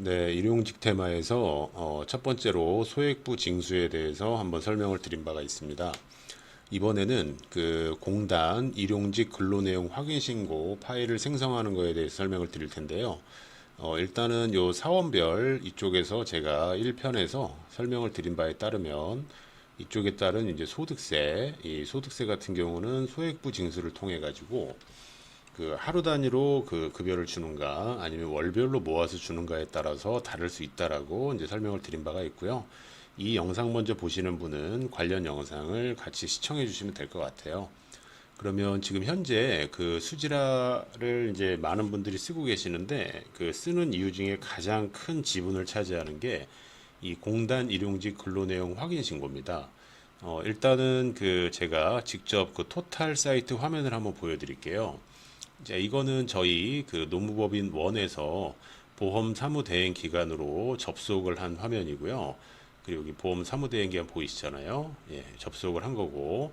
네, 일용직 테마에서 어, 첫 번째로 소액부 징수에 대해서 한번 설명을 드린 바가 있습니다. 이번에는 그 공단 일용직 근로 내용 확인 신고 파일을 생성하는 것에 대해서 설명을 드릴 텐데요. 어, 일단은 요 사원별 이쪽에서 제가 1편에서 설명을 드린 바에 따르면 이쪽에 따른 이제 소득세, 이 소득세 같은 경우는 소액부 징수를 통해 가지고 그 하루 단위로 그 급여를 주는가 아니면 월별로 모아서 주는가에 따라서 다를 수 있다라고 이제 설명을 드린 바가 있고요. 이 영상 먼저 보시는 분은 관련 영상을 같이 시청해 주시면 될 것 같아요. 그러면 지금 현재 그 수지라를 이제 많은 분들이 쓰고 계시는데 그 쓰는 이유 중에 가장 큰 지분을 차지하는 게 이 공단 일용직 근로내용 확인 신고입니다. 어, 일단은 그 제가 직접 그 토탈 사이트 화면을 한번 보여드릴게요. 이제 이거는 저희 그 노무법인 원에서 보험 사무 대행 기간으로 접속을 한 화면이고요. 그리고 여기 보험 사무 대행 기간 보이시잖아요. 예, 접속을 한 거고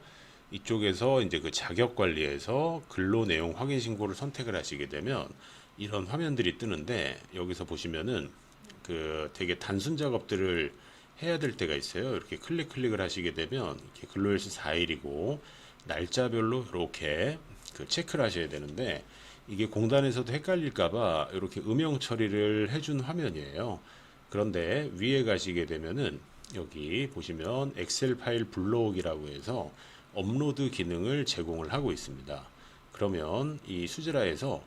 이쪽에서 이제 그 자격 관리에서 근로 내용 확인 신고를 선택을 하시게 되면 이런 화면들이 뜨는데 여기서 보시면은 그 되게 단순 작업들을 해야 될 때가 있어요. 이렇게 클릭 클릭을 하시게 되면 이렇게 근로일수 4일이고 날짜별로 이렇게 그 체크를 하셔야 되는데 이게 공단에서도 헷갈릴까봐 이렇게 음영 처리를 해준 화면이에요. 그런데 위에 가시게 되면은 여기 보시면 엑셀 파일 불러오기라고 해서 업로드 기능을 제공을 하고 있습니다. 그러면 이 수지라에서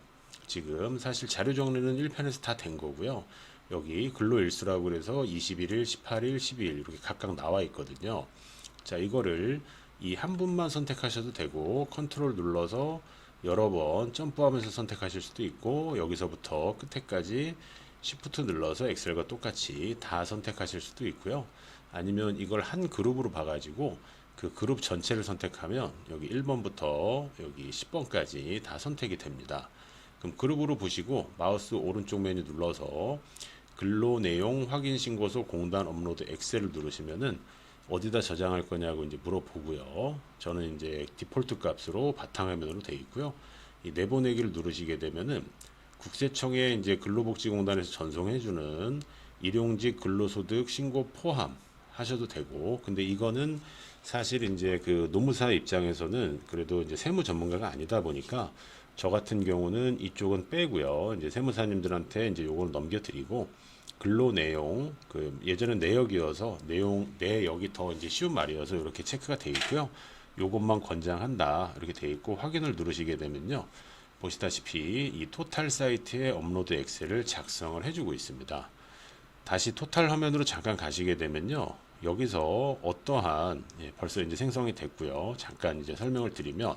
지금 사실 자료 정리는 1편에서 다 된 거고요. 여기 근로일수라고 그래서 21일, 18일, 12일 이렇게 각각 나와 있거든요. 자, 이거를 이 한 분만 선택하셔도 되고 컨트롤 눌러서 여러 번 점프하면서 선택하실 수도 있고 여기서부터 끝에까지 시프트 눌러서 엑셀과 똑같이 다 선택하실 수도 있고요. 아니면 이걸 한 그룹으로 봐 가지고 그 그룹 전체를 선택하면 여기 1번부터 여기 10번까지 다 선택이 됩니다. 그럼 그룹으로 보시고 마우스 오른쪽 메뉴 눌러서 근로 내용 확인 신고서 공단 업로드 엑셀을 누르시면은 어디다 저장할 거냐고 이제 물어보고요. 저는 이제 디폴트 값으로 바탕화면으로 돼 있고요. 이 내보내기를 누르시게 되면은 국세청에 이제 근로복지공단에서 전송해주는 일용직 근로소득 신고 포함 하셔도 되고, 근데 이거는 사실 이제 그 노무사 입장에서는 그래도 이제 세무 전문가가 아니다 보니까 저 같은 경우는 이쪽은 빼고요. 이제 세무사님들한테 이제 요걸 넘겨드리고 근로 내용 그 예전엔 내역이어서 내용 내역이 더 이제 쉬운 말이어서 이렇게 체크가 돼 있고요. 요것만 권장한다 이렇게 돼 있고 확인을 누르시게 되면요. 보시다시피 이 토탈 사이트에 업로드 엑셀을 작성을 해주고 있습니다. 다시 토탈 화면으로 잠깐 가시게 되면요. 여기서 어떠한 예, 벌써 이제 생성이 됐고요. 잠깐 이제 설명을 드리면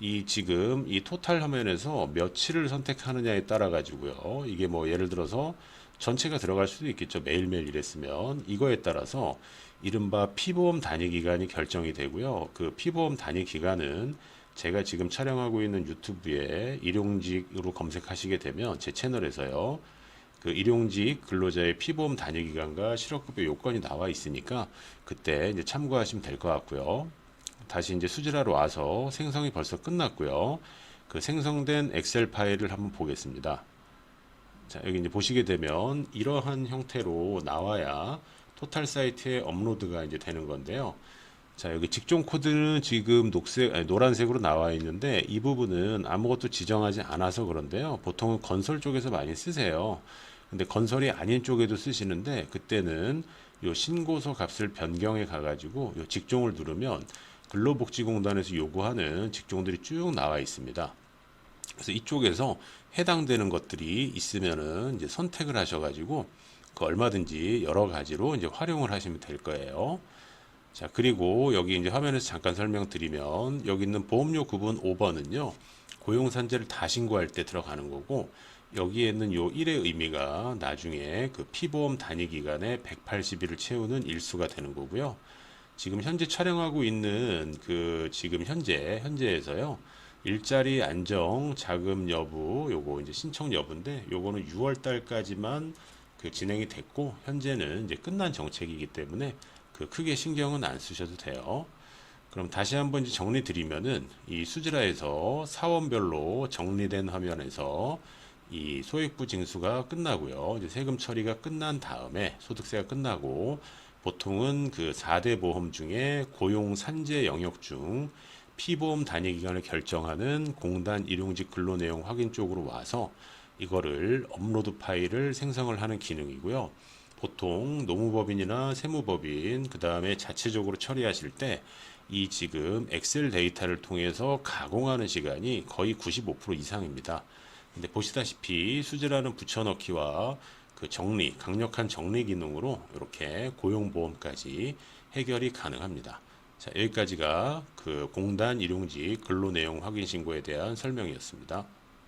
이 지금 이 토탈 화면에서 며칠을 선택하느냐에 따라 가지고요. 이게 뭐 예를 들어서 전체가 들어갈 수도 있겠죠. 매일매일 일했으면 이거에 따라서 이른바 피보험 단위 기간이 결정이 되고요. 그 피보험 단위 기간은 제가 지금 촬영하고 있는 유튜브에 일용직으로 검색하시게 되면 제 채널에서요. 그 일용직 근로자의 피보험 단위 기간과 실업급여 요건이 나와 있으니까 그때 이제 참고하시면 될 것 같고요. 다시 이제 수지라로 와서 생성이 벌써 끝났고요. 그 생성된 엑셀 파일을 한번 보겠습니다. 자, 여기 이제 보시게 되면 이러한 형태로 나와야 토탈 사이트에 업로드가 이제 되는 건데요. 자, 여기 직종 코드는 지금 녹색, 아니, 노란색으로 나와 있는데 이 부분은 아무것도 지정하지 않아서 그런데요. 보통은 건설 쪽에서 많이 쓰세요. 근데 건설이 아닌 쪽에도 쓰시는데 그때는 요 신고서 값을 변경해 가가지고 요 직종을 누르면 근로복지공단에서 요구하는 직종들이 쭉 나와 있습니다. 그래서 이쪽에서 해당되는 것들이 있으면은 이제 선택을 하셔가지고 그 얼마든지 여러 가지로 이제 활용을 하시면 될 거예요. 자, 그리고 여기 이제 화면에서 잠깐 설명드리면 여기 있는 보험료 구분 5번은요. 고용산재를 다 신고할 때 들어가는 거고 여기에 있는 요 1의 의미가 나중에 그 피보험 단위 기간에 180일을 채우는 일수가 되는 거고요. 지금 현재 촬영하고 있는 그 지금 현재 현재에서요. 일자리 안정 자금 여부 요거 이제 신청 여부인데 요거는 6월 달까지만 그 진행이 됐고 현재는 이제 끝난 정책이기 때문에 그 크게 신경은 안 쓰셔도 돼요. 그럼 다시 한번 이제 정리 드리면은 이 수지라에서 사원별로 정리된 화면에서 이 소액부 징수가 끝나고요. 이제 세금 처리가 끝난 다음에 소득세가 끝나고 보통은 그 4대 보험 중에 고용 산재 영역 중 피보험 단위 기간을 결정하는 공단 일용직 근로 내용 확인 쪽으로 와서 이거를 업로드 파일을 생성을 하는 기능이고요. 보통 노무법인이나 세무법인 그 다음에 자체적으로 처리하실 때 이 지금 엑셀 데이터를 통해서 가공하는 시간이 거의 95% 이상입니다. 근데 보시다시피 수지라는 붙여넣기와 그 정리, 강력한 정리 기능으로 이렇게 고용보험까지 해결이 가능합니다. 자, 여기까지가 그 공단 일용직 근로 내용 확인 신고에 대한 설명이었습니다.